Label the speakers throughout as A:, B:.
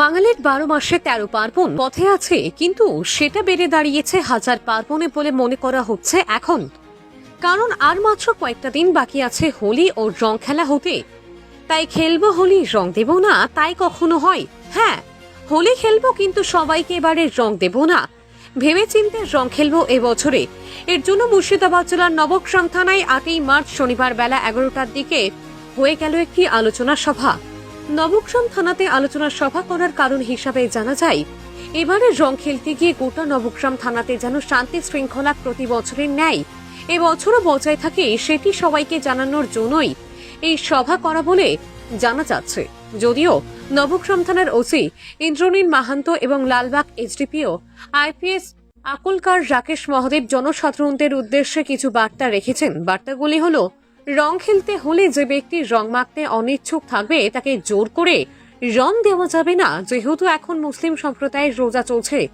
A: বাঙালির বারো মাসে তেরো পার্বণ। পথে আছে, কিন্তু সেটা বেড়ে দাঁড়িয়েছে হাজার পার্বণে বলে মনে করা হচ্ছে এখন। কারণ আর মাত্র কয়েকটা দিন বাকি আছে হোলি ও রং খেলা হতে। তাই খেলব হোলি, রং দেব না, তাই কখনো হয়। হ্যাঁ হোলি খেলব, কিন্তু সবাইকে এবারে রং দেব না। ভেবে চিন্তে রং খেলব এবছরে এর জন্য মুর্শিদাবাদ জেলার নবগ্রাম থানায় আটই মার্চ শনিবার বেলা এগারোটার দিকে হয়ে গেল একটি আলোচনা সভা। নবগ্রাম থানাতে আলোচনা সভা করার কারণ হিসাবে জানা যায় এবারে রং খেলতে গিয়ে গোটা নবগ্রাম থানাতে যেন শান্তি শৃঙ্খলা প্রতি বছরের ন্যায় এবছরও বজায় থাকে সেটি সবাইকে জানানোর জন্যই এই সভা করা বলে জানা যাচ্ছে। যদিও নবগ্রাম থানার ওসি ইন্দ্রনীল মাহান্ত এবং লালবাগ এইচডিপিও আইপিএস আকুলকার রাকেশ মহাদেব জনসাধারণদের উদ্দেশ্যে কিছু বার্তা রেখেছেন। বার্তাগুলি হলো রং খেলতে হলে যে ব্যক্তি রং মাখতে অনিচ্ছুক থাকবে, তাকে জোর করে রং দেওয়া যাবে না। যেহেতু এখন মুসলিম সম্প্রদায়ের রোজা চলছে।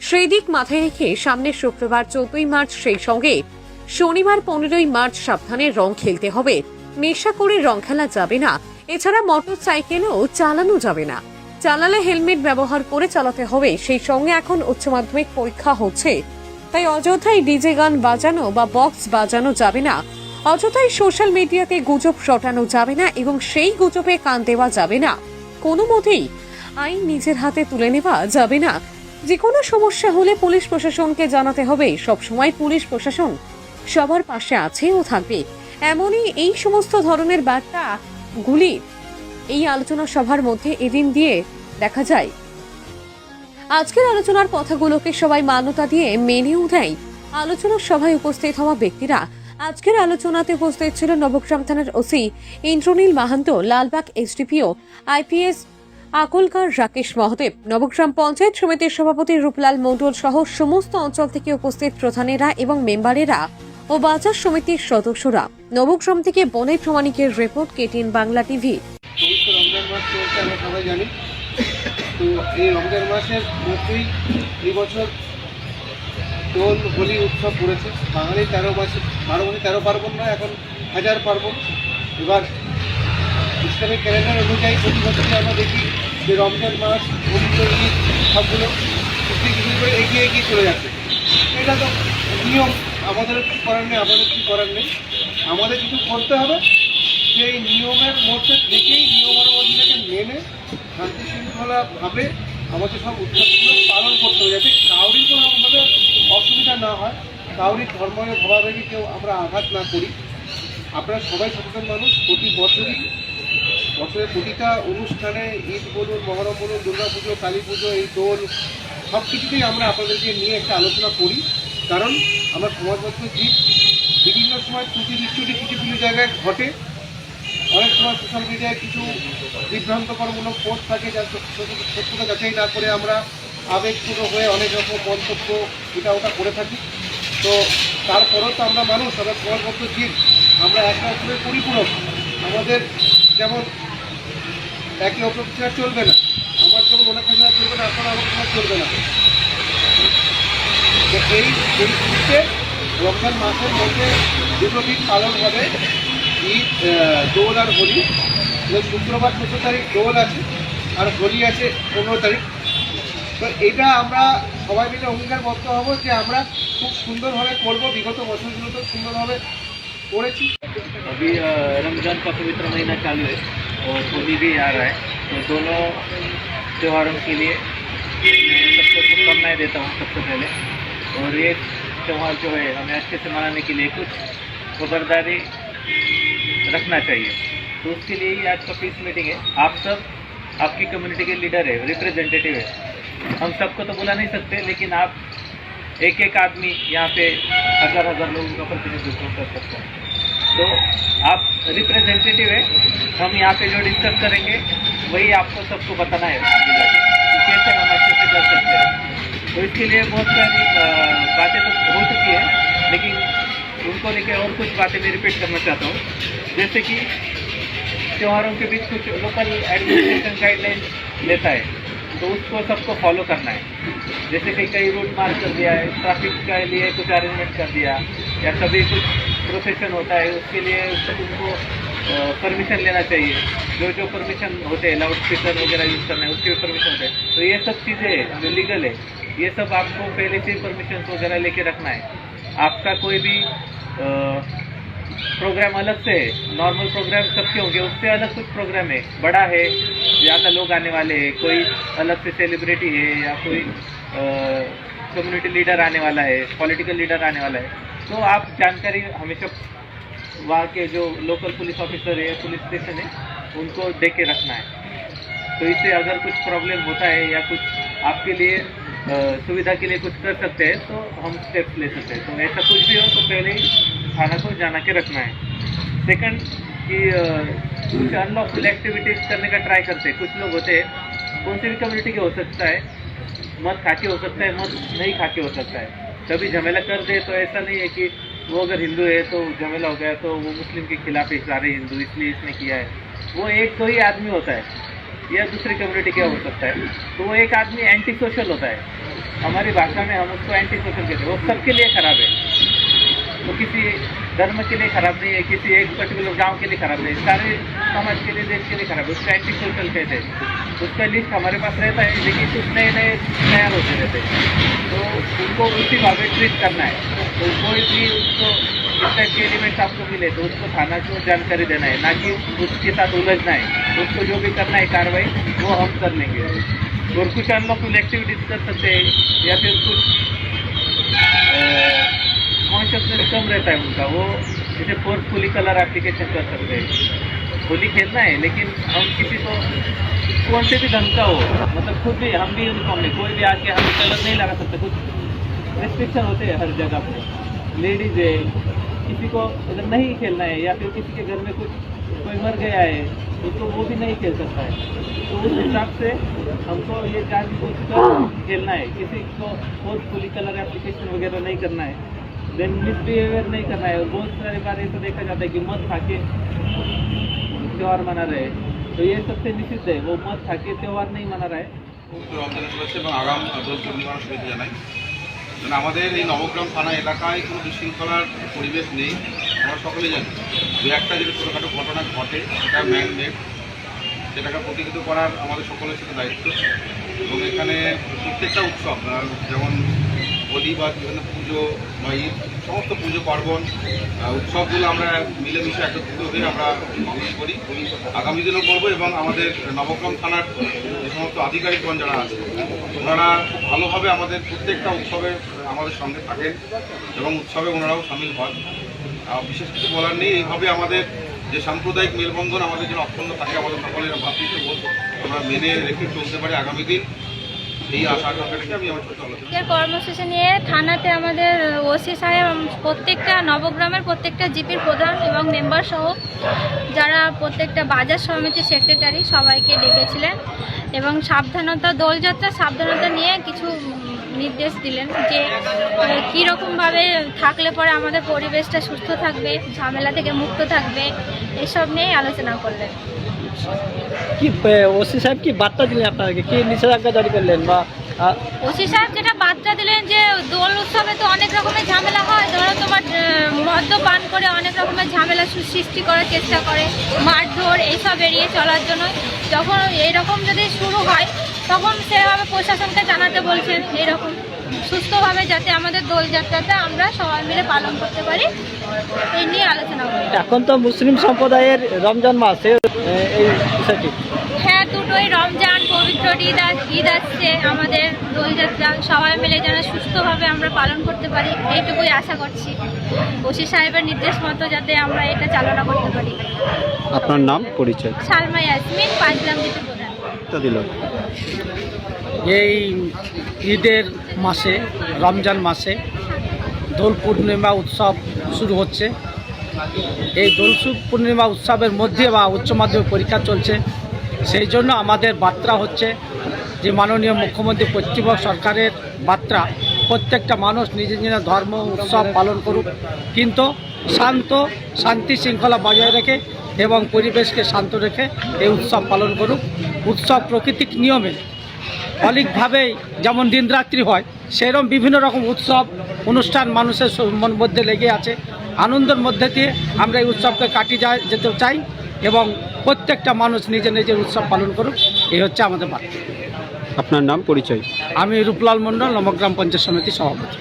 A: সেই দিক মাথায় রেখে সামনের শুক্রবার চোদ্দই মার্চ সেই সঙ্গে শনিবার পনেরোই মার্চ সাবধানে রং খেলতে হবে। নেশা করে রং খেলা যাবে না। এছাড়া মোটর সাইকেলও চালানো যাবে না। চালালে হেলমেট ব্যবহার করে চালাতে হবে। সেই সঙ্গে এখন উচ্চ মাধ্যমিক পরীক্ষা হচ্ছে। তাই অযথাই ডিজে গান বাজানো বা বক্স বাজানো যাবে না। অযথাই সোশ্যাল মিডিয়াতে গুজব রটানো যাবে না এবং সেই গুজবে কান দেওয়া যাবে না। কোনো মতেই আইন নিজের হাতে তুলে নেওয়া যাবে না। যে কোনো সমস্যা হলে পুলিশ প্রশাসনকে জানাতে হবে। সবসময় পুলিশ প্রশাসন সবার পাশে আছে ও থাকবে। এমনই এই সমস্ত ধরনের বার্তা গুলি এই আলোচনা সভার মধ্যে এদিন দিয়ে দেখা যায়। আজকের আলোচনার কথাগুলোকে সবাই মান্যতা দিয়ে মেনেও দেয় আলোচনার সভায় উপস্থিত হওয়া ব্যক্তিরা আজকের আলোচনাতে উপস্থিত ছিল নবগ্রাম থানার OC Indranil Mahanta, Lalbag SDPO IPS Akulkar Rakesh Mahadev, Nabagram panchayat সমিতির সভাপতি রূপলাল মণ্ডল সহ সমস্ত অঞ্চল থেকে উপস্থিত প্রধানেরা এবং মেম্বারেরা ও বাজার সমিতির সদস্যরা। নবগ্রাম থেকে বনে প্রমাণিকের রিপোর্ট কেটিন বাংলা টিভি।
B: রমজান মাসের মধ্যেই এই বছর দোল, হোলি উৎসব পড়েছে। বাঙালি তেরো মাসে বারো মাসে তেরো পার্বণ নয়, এখন হাজার পার্বণ। এবার ইসলামিক ক্যালেন্ডার অনুযায়ী প্রতি বছরই আমরা দেখি যে রমজান মাস পবিত্র ঈদ সবগুলো কিছু কিছু করে এগিয়ে এগিয়ে চলে যাচ্ছে। এটা তো নিয়ম, আমাদের কি করার নেই, আমাদের কি করার নেই। আমাদের কিছু করতে হবে, সেই নিয়মের মধ্যে থেকেই নিয়মের মধ্যে মেনে শান্তি শৃঙ্খলাভাবে আমাদের সব উৎসবগুলো পালন করতে হবে, যাতে কাউরির কোনো রকমভাবে অসুবিধা না হয় কাউরির ধর্মের ভাবাবেগে কেউ আমরা আঘাত না করি। আপনারা সবাই সচেতন মানুষ, প্রতি বছরই, বছরের প্রতিটা অনুষ্ঠানে ঈদ বলুন, মহরম বলুন, দুর্গা পুজো, কালী পুজো, এই দোল, সব কিছুতেই আমরা আপনাদেরকে নিয়ে একটা আলোচনা করি। কারণ আমরা সমাজবদ্ধ জীব, বিভিন্ন সময় ত্রুটি বিচ্যুতি কিছু কিছু জায়গায় ঘটে। অনেক সময় সোশ্যাল মিডিয়ায় কিছু বিভ্রান্তকরমূলক পোস্ট থাকে সত্য- সত্যতা যাচাই না করে আমরা আবেগপূর্ণ হয়ে অনেক রকম মন্তব্য এটা ওটা করে থাকি। তো তারপরেও তো আমরা মানুষ, আমরা সমাজবদ্ধ জীব, আমরা একটা অপরের পরিপূরক। আমাদের যেমন একে অপর ছাড়া চলবে না, আমার যেমন ওনাকে ছাড়া চলবে না, আপনার আমার ছাড়া চলবে না। এই পরিস্থিতিতে রমজান মাসের মধ্যে দুটো দিন পালন হবে। ঈদ দোল আর হোলি। শুক্রবার চোদ্দ তারিখ দোল আছে, আর হোলি আছে পনেরো তারিখ। তো এটা আমরা সবাই মিলে অঙ্গীকারবদ্ধ হব যে আমরা খুব সুন্দরভাবে করবো বিগত বছরগুলো তো সুন্দরভাবে করেছি
C: अभी अ, रमजान का पवित्र महीना चालू है और होली भी आ रहा है तो दोनों त्योहारों के लिए मैं सबको शुभकामनाएं देता हूँ सबसे पहले और ये त्यौहार जो है हमें अच्छे से मनाने के लिए कुछ खबरदारी रखना चाहिए तो उसके लिए ही आज का पीस मीटिंग है आप सब आपकी कम्युनिटी के लीडर है रिप्रेजेंटेटिव है हम सबको तो बुला नहीं सकते, लेकिन आप एक एक आदमी यहाँ पे हज़ार हज़ार लोगों का प्रतिनिधित्व कर सकते हैं। तो आप रिप्रेजेंटेटिव है, हम यहाँ पे जो डिस्कस करेंगे, वही आपको सबको बताना है। कैसे हम अच्छे से कर सकते हैं। तो इसके लिए बहुत सारी बातें तो हो चुकी है, लेकिन उनको लेकर और कुछ बातें मैं रिपीट करना चाहता हूँ। जैसे कि त्योहारों के बीच कुछ लोकल एडमिनिस्ट्रेशन गाइडलाइन लेता है। तो उसको सबको फॉलो करना है। जैसे कि कई रूट मार्क कर दिया है ट्रैफ़िक के लिए कुछ अरेंजमेंट कर दिया, या कभी कुछ प्रोसेशन होता है, उसके लिए उनको परमिशन लेना चाहिए। जो जो परमिशन होते हैं लाउड स्पीकर वगैरह यूज़ करना है, उसके भी परमिशन होते हैं। तो ये सब चीज़ें जो लीगल है, ये सब आपको पहले से परमिशन वगैरह लेके रखना है। आपका कोई भी प्रोग्राम अलग से है नॉर्मल प्रोग्राम सबके होंगे, उससे अलग कुछ प्रोग्राम है। बड़ा है ज़्यादा लोग आने वाले हैं, कोई अलग से सेलिब्रिटी है, या कोई कम्युनिटी लीडर आने वाला है पॉलिटिकल लीडर आने वाला है। तो आप जानकारी हमेशा वहाँ के जो लोकल पुलिस ऑफिसर है पुलिस स्टेशन है, उनको दे के रखना है। तो इससे अगर कुछ प्रॉब्लम होता है, या कुछ आपके लिए सुविधा के लिए कुछ कर सकते हैं तो हम स्टेप्स ले सकते हैं। तो ऐसा कुछ भी हो तो पहले ही थाना को जाना के रखना है। सेकंड कि कुछ अनलॉफुल एक्टिविटीज़ करने का ट्राई करते हैं। कुछ लोग होते हैं, कौन सी भी कम्युनिटी के हो सकता है, मत खा के हो सकता है, मत नहीं खा के हो सकता है। कभी झमेला कर दे तो ऐसा नहीं है कि वो अगर हिंदू है तो झमेला हो गया तो वो मुस्लिम के खिलाफ ही सारे हिंदू इसलिए इसने किया है। वो एक तो ही आदमी होता है, या दूसरी कम्युनिटी का हो सकता है। तो वो एक आदमी एंटी सोशल होता है। हमारी भाषा में हम उसको एंटी सोशल कहते हैं। वो सबके लिए खराब है। तो किसी धर्म के लिए खराब नहीं है, किसी एक पर्टिकुलर गाँव के लिए खराब नहीं है, सारे समाज के लिए, देश के लिए खराब है। उसका एंटी सोशल कहते हैं? उसका लिस्ट हमारे पास रहता है, लेकिन कुछ नए नए तैयार होते रहते हैं। तो उनको उसी भाव ट्रीट करना है। तो कोई भी उसको इस टाइप के एलिमेंट्स आपको मिले तो उसको थाना को जानकारी देना है, ना कि उसके साथ उलझना है। उसको जो भी करना है कार्रवाई, वो हम कर लेंगे। और कुछ अनलॉफुल एक्टिविटीज़ कर सकते हैं, या फिर कुछ कॉन्शियसनेस कम रहता है उनका। वो जैसे फोर्सफुली कलर एप्लीकेशन कर सकते हैं। होली खेलना है लेकिन हम किसी को कौन से भी ढंग का हो मतलब खुद भी हम भी यूनिफॉर्म में कोई भी आके हम कलर नहीं लगा सकते कुछ रिस्ट्रिक्शन होते हैं हर जगह पर लेडीज़ है किसी को अगर नहीं खेलना है या फिर किसी के घर में कुछ कोई मर गया है तो, तो वो भी नहीं खेल सकता है। तो उस हिसाब से हमको ये कर खेलना है। किसी को फोर्सफुली कलर एप्लीकेशन वगैरह नहीं करना है। देन मिसबिहेवियर नहीं करना है और बहुत सारी बार ऐसा देखा जाता है कि मत खा के त्यौहार मना रहे तो ये सबसे निषिद्ध है वो मत खा के त्यौहार नहीं मना रहा है
D: রমজানের শুভেচ্ছা এবং আগাম দোল পূর্ণিমার শুভেচ্ছা জানাই কারণ আমাদের এই নবগ্রাম থানা এলাকায় কোনো বিশৃঙ্খলার পরিবেশ নেই আমরা সকলে জানি দু একটা যদি ছোটোখাটো ঘটনা ঘটে সেটা ম্যান মেড সেটাকে প্রতিহিত করার আমাদের সকলের সাথে দায়িত্ব এবং এখানে প্রত্যেকটা উৎসব আহ, যেমন হোলি বা বিভিন্ন পুজো, বা ঈদ, সমস্ত পুজো, পার্বণ উৎসবগুলো আমরা মিলেমিশে একত্রিত হয়ে আমরা পালন করি। আগামী দিনও করব এবং আমাদের নবগ্রাম থানার যে সমস্ত আধিকারিকগণ যারা আছে, ওনারা ভালোভাবে আমাদের প্রত্যেকটা উৎসবে আমাদের সঙ্গে থাকেন এবং উৎসবে ওনারাও সামিল হন। বিশেষ কিছু বলার নেই, এইভাবে আমাদের যে সাম্প্রদায়িক মেলবন্ধন আমাদের যেন অক্ষুণ্ণ থাকে, আমাদের সকলের ভাতৃত্ববোধ আমরা মেনে রেখে চলতে পারি আগামী দিন।
E: আজকের কর্মসূচি নিয়ে থানাতে আমাদের ওসি সাহেব প্রত্যেকটা নবগ্রামের প্রত্যেকটা জিপির প্রধান এবং মেম্বার সহ যারা প্রত্যেকটা বাজার সমিতি সেক্রেটারি সবাইকে ডেকেছিলেন এবং সাবধানতা, দোলযাত্রা সাবধানতা নিয়ে কিছু নির্দেশ দিলেন যে কীরকমভাবে থাকলে পরে আমাদের পরিবেশটা সুস্থ থাকবে, ঝামেলা থেকে মুক্ত থাকবে, এসব নিয়েই আলোচনা করলেন।
F: কি ওসি সাহেব কি বার্তা দিলেন আপনাদেরকে? কি নিষেধাজ্ঞা জারি করলেন বা
E: ওসি সাহেব যেটা বার্তা দিলেন যে দোল উৎসবে তো অনেক রকমের ঝামেলা হয়। ধরো তোমার মদ্যপান করে অনেক রকমের ঝামেলা সৃষ্টি করার চেষ্টা করে। মারধর এইসব এড়িয়ে চলার জন্য যখন এইরকম যদি শুরু হয় তখন সেভাবে প্রশাসনকে জানাতে বলছেন এইরকম সুস্থভাবে যাতে আমাদের দোলযাত্রাটা আমরা সবাই মিলে পালন করতে পারি এই নিয়ে আলোচনা করি
F: এখন তো মুসলিম সম্প্রদায়ের রমজান মাস এই বিষয়টি?
E: হ্যাঁ দুটোই রমজান পবিত্র ঈদ আস- ঈদ আসছে। আমাদের দোলযাত্রা সবাই মিলে যেন সুস্থভাবে আমরা পালন করতে পারি এইটুকুই আশা করছি। ওসি সাহেবের নির্দেশ মতো যাতে আমরা এটা চালনা করতে পারি।
G: আপনার নাম পরিচয়?
E: সালমা ইয়াসমিন পাঁচলাম দিতে
G: দিল।
F: এই ঈদের মাসে রমজান মাসে দোল পূর্ণিমা উৎসব শুরু হচ্ছে। এই দোল সু- পূর্ণিমা উৎসবের মধ্যে বা উচ্চ মাধ্যমিক পরীক্ষা চলছে। সেই জন্য আমাদের বার্তা হচ্ছে যে মাননীয় মুখ্যমন্ত্রী পশ্চিমবঙ্গ সরকারের বার্তা, প্রত্যেকটা মানুষ নিজের নিজের ধর্ম, উৎসব পালন করুক। কিন্তু শান্ত, শান্তি শৃঙ্খলা বজায় রেখে এবং পরিবেশকে শান্ত রেখে এই উৎসব পালন করুক। উৎসব প্রকৃতিক নিয়মে অলিকভাবেই যেমন দিনরাত্রি হয় সেরকম বিভিন্ন রকম উৎসব, অনুষ্ঠান মানুষের মন মধ্যে লেগে আছে। আনন্দের মধ্যে দিয়ে আমরা এই উৎসবকে কাটিয়ে যা যেতে চাই এবং প্রত্যেকটা মানুষ নিজের নিজের উৎসব পালন করুক এই হচ্ছে আমাদের বার্তা।
G: আপনার নাম পরিচয়?
F: আমি রূপলাল মণ্ডল নবগ্রাম পঞ্চায়েত সমিতি সভাপতি।